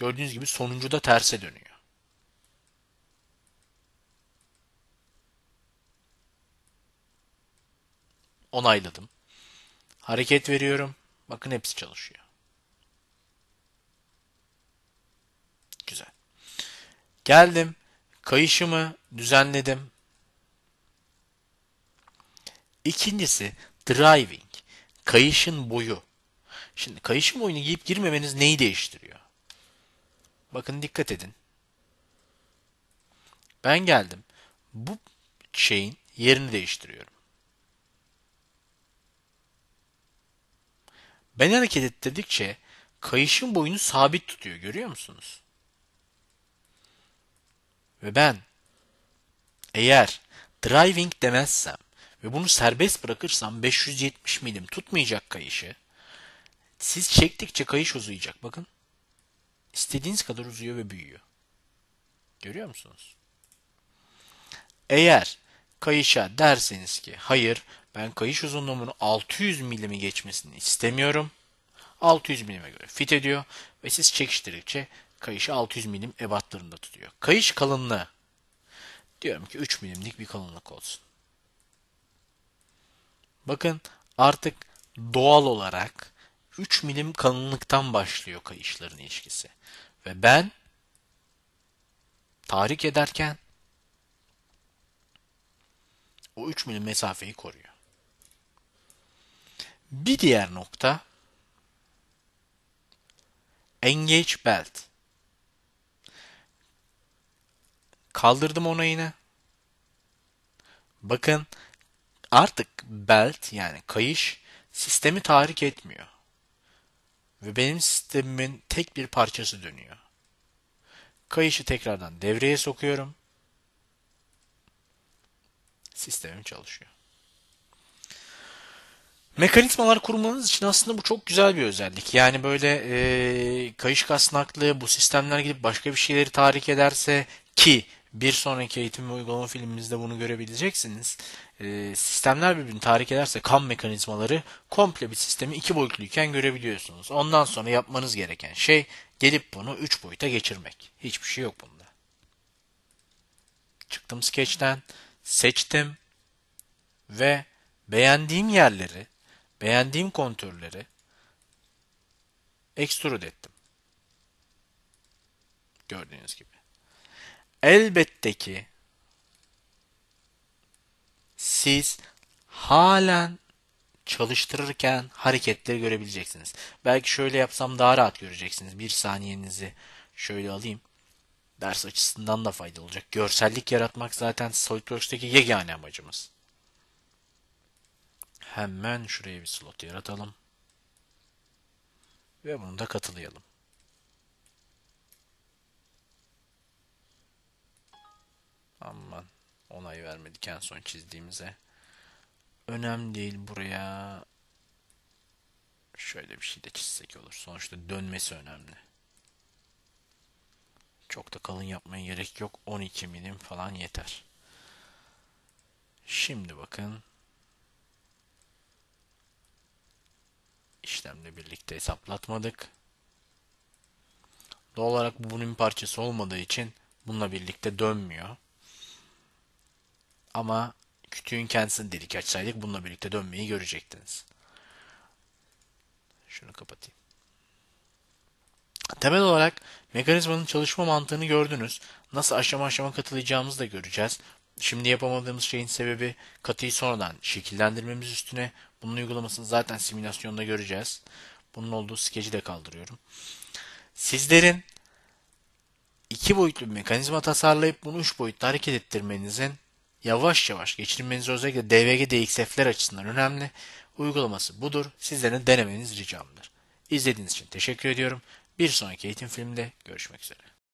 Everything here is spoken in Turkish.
Gördüğünüz gibi sonuncu da terse dönüyor. Onayladım. Hareket veriyorum. Bakın hepsi çalışıyor. Güzel. Geldim. Kayışımı düzenledim. İkincisi driving. Kayışın boyu. Şimdi kayışın boyunu giyip girmemeniz neyi değiştiriyor? Bakın dikkat edin. Ben geldim. Bu şeyin yerini değiştiriyorum. Ben hareket ettirdikçe kayışın boyunu sabit tutuyor. Görüyor musunuz? Ve ben eğer driving demezsem ve bunu serbest bırakırsam 570 milim tutmayacak kayışı siz çektikçe kayış uzayacak. Bakın. İstediğiniz kadar uzuyor ve büyüyor. Görüyor musunuz? Eğer kayışa derseniz ki hayır ben kayış uzunluğumun 600 milimi geçmesini istemiyorum. 600 milime göre fit ediyor ve siz çekiştirdikçe kayışı 600 milim ebatlarında tutuyor. Kayış kalınlığı diyorum ki 3 milimlik bir kalınlık olsun. Bakın artık doğal olarak 3 milim kalınlıktan başlıyor kayışların ilişkisi. Ve ben tahrik ederken o 3 milim mesafeyi koruyor. Bir diğer nokta Engage Belt. Kaldırdım onayını. Bakın artık belt yani kayış sistemi tahrik etmiyor. Ve benim sistemimin tek bir parçası dönüyor. Kayışı tekrardan devreye sokuyorum. Sistemim çalışıyor. Mekanizmalar kurmanız için aslında bu çok güzel bir özellik. Yani böyle e, kayış kasnaklı bu sistemler gidip başka bir şeyleri tahrik ederse ki bir sonraki eğitim ve uygulama filmimizde bunu görebileceksiniz. E, sistemler birbirini tahrik ederse kan mekanizmaları komple bir sistemi iki boyutluyken görebiliyorsunuz. Ondan sonra yapmanız gereken şey gelip bunu üç boyuta geçirmek. Hiçbir şey yok bunda. Çıktım sketch'ten, seçtim ve beğendiğim yerleri beğendiğim kontürleri extrude ettim. Gördüğünüz gibi. Elbette ki siz halen çalıştırırken hareketleri görebileceksiniz. Belki şöyle yapsam daha rahat göreceksiniz. Bir saniyenizi şöyle alayım. Ders açısından da faydalı olacak. Görsellik yaratmak zaten SolidWorks'taki yegane amacımız. Hemen şuraya bir slot yaratalım. Ve bunu da katılayalım. Onay vermedik en son çizdiğimize. Önemli değil buraya. Şöyle bir şey de çizsek olur. Sonuçta dönmesi önemli. Çok da kalın yapmaya gerek yok. 12 milim falan yeter. Şimdi bakın. işlemle birlikte hesaplatmadık. Doğal olarak bu bunun parçası olmadığı için bununla birlikte dönmüyor. Ama kütüğün kendisini delik açsaydık bununla birlikte dönmeyi görecektiniz. Şunu kapatayım. Temel olarak mekanizmanın çalışma mantığını gördünüz. Nasıl aşama aşama katılayacağımızı da göreceğiz. Şimdi yapamadığımız şeyin sebebi katıyı sonradan şekillendirmemiz üstüne. Bunun uygulamasını zaten simülasyonda göreceğiz. Bunun olduğu skeci de kaldırıyorum. Sizlerin iki boyutlu bir mekanizma tasarlayıp bunu üç boyutlu hareket ettirmenizin yavaş yavaş geçirmeniz özellikle DVG DXF'ler açısından önemli. Uygulaması budur. Sizlerin denemeniz ricamdır. İzlediğiniz için teşekkür ediyorum. Bir sonraki eğitim filminde görüşmek üzere.